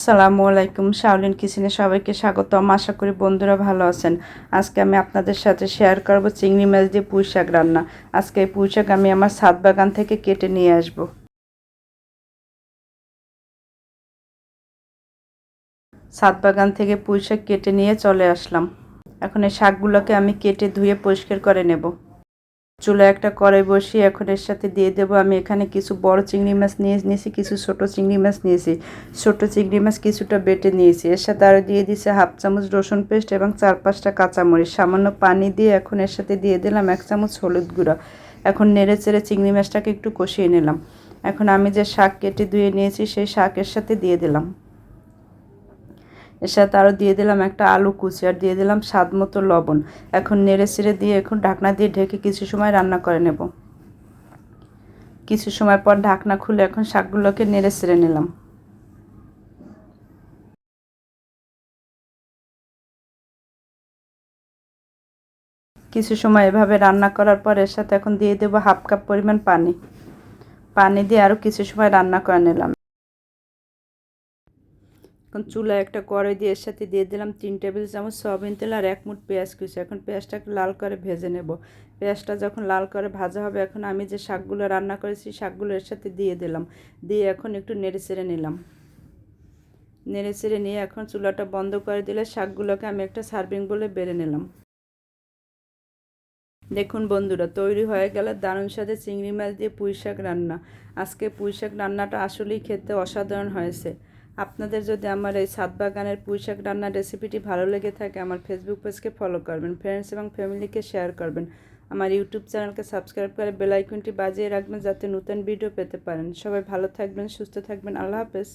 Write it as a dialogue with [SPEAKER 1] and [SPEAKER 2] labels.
[SPEAKER 1] আসসালামু আলাইকুম, শাওলিন কিচেনে সবাইকে স্বাগতম। আশা করি বন্ধুরা ভালো আছেন। আজকে আমি আপনাদের সাথে শেয়ার করব চিংড়ি মাছ দিয়ে পুঁই শাক রান্না। আজকে এই পুঁই শাক আমি আমার ছাদ বাগান থেকে কেটে নিয়ে আসব। ছাদ বাগান থেকে পুঁই শাক কেটে নিয়ে চলে আসলাম। এখন এই শাকগুলোকে আমি কেটে ধুয়ে পরিষ্কার করে নেব। চুলে একটা কড়াই বসিয়ে এখন এর সাথে দিয়ে দেবো আমি এখানে কিছু বড় চিংড়ি মাছ নিয়ে নিয়েছি, কিছু ছোট চিংড়ি মাছ নিয়েছি। ছোট চিংড়ি মাছ কিছুটা বেটে নিয়েছি। এর সাথে আরও দিয়ে দিয়েছি হাফ চামচ রসুন পেস্ট এবং চার পাঁচটা কাঁচামরিচ। সামান্য পানি দিয়ে এখন এর সাথে দিয়ে দিলাম এক চামচ হলুদ গুঁড়ো। এখন নেড়ে চেড়ে চিংড়ি মাছটাকে একটু কষিয়ে নিলাম। এখন আমি যে শাক কেটে ধুয়ে নিয়েছি, সেই শাকের সাথে দিয়ে দিলাম। এর সাথে আরও দিয়ে দিলাম একটা আলু কুচি আর দিয়ে দিলাম স্বাদ মতো লবণ। এখন নেড়ে ছেড়ে দিয়ে এখন ঢাকনা দিয়ে ঢেকে কিছু সময় রান্না করে নেব। কিছু সময় পর ঢাকনা খুলে এখন শাকগুলোকে নেড়ে ছেড়ে নিলাম। কিছু সময় এভাবে রান্না করার পর এর সাথে এখন দিয়ে দেবো হাফ কাপ পরিমাণ পানি। পানি দিয়ে আরও কিছু সময় রান্না করে নিলাম। এখন চুলায় একটা কড়াই দিয়ে এর সাথে দিয়ে দিলাম তিন টেবিল চামচ সয়াবিন তেল আর এক মুঠ পেঁয়াজ কুচি। এখন পেঁয়াজটাকে লাল করে ভেজে নেব। পেঁয়াজটা যখন লাল করে ভাজা হবে, এখন আমি যে শাকগুলো রান্না করেছি, শাকগুলো এর সাথে দিয়ে দিলাম। দিয়ে এখন একটু নেড়ে চেড়ে নিলাম। নেড়ে চেড়ে নিয়ে এখন চুলাটা বন্ধ করে দিলে শাকগুলোকে আমি একটা সার্ভিং বলে বেড়ে নিলাম। দেখুন বন্ধুরা, তৈরি হয়ে গেলে দারুণ সাথে চিংড়ি মাছ দিয়ে পুঁই শাক রান্না। আজকে পুঁই শাক রান্নাটা আসলেই খেতে অসাধারণ হয়েছে। আপনাদের যদি আমার এই সাত বাগানের পুঁই শাক রান্নার রেসিপিটি ভালো লেগে থাকে, আমার ফেসবুক পেজকে ফলো করবেন ফ্রেন্ডস এবং ফ্যামিলিকে শেয়ার করবেন। আমার ইউটিউব চ্যানেলকে সাবস্ক্রাইব করে বেল আইকনটি বাজিয়ে রাখবেন, যাতে নতুন ভিডিও পেতে পারেন। সবাই ভালো থাকবেন, সুস্থ থাকবেন, আল্লাহ হাফেজ।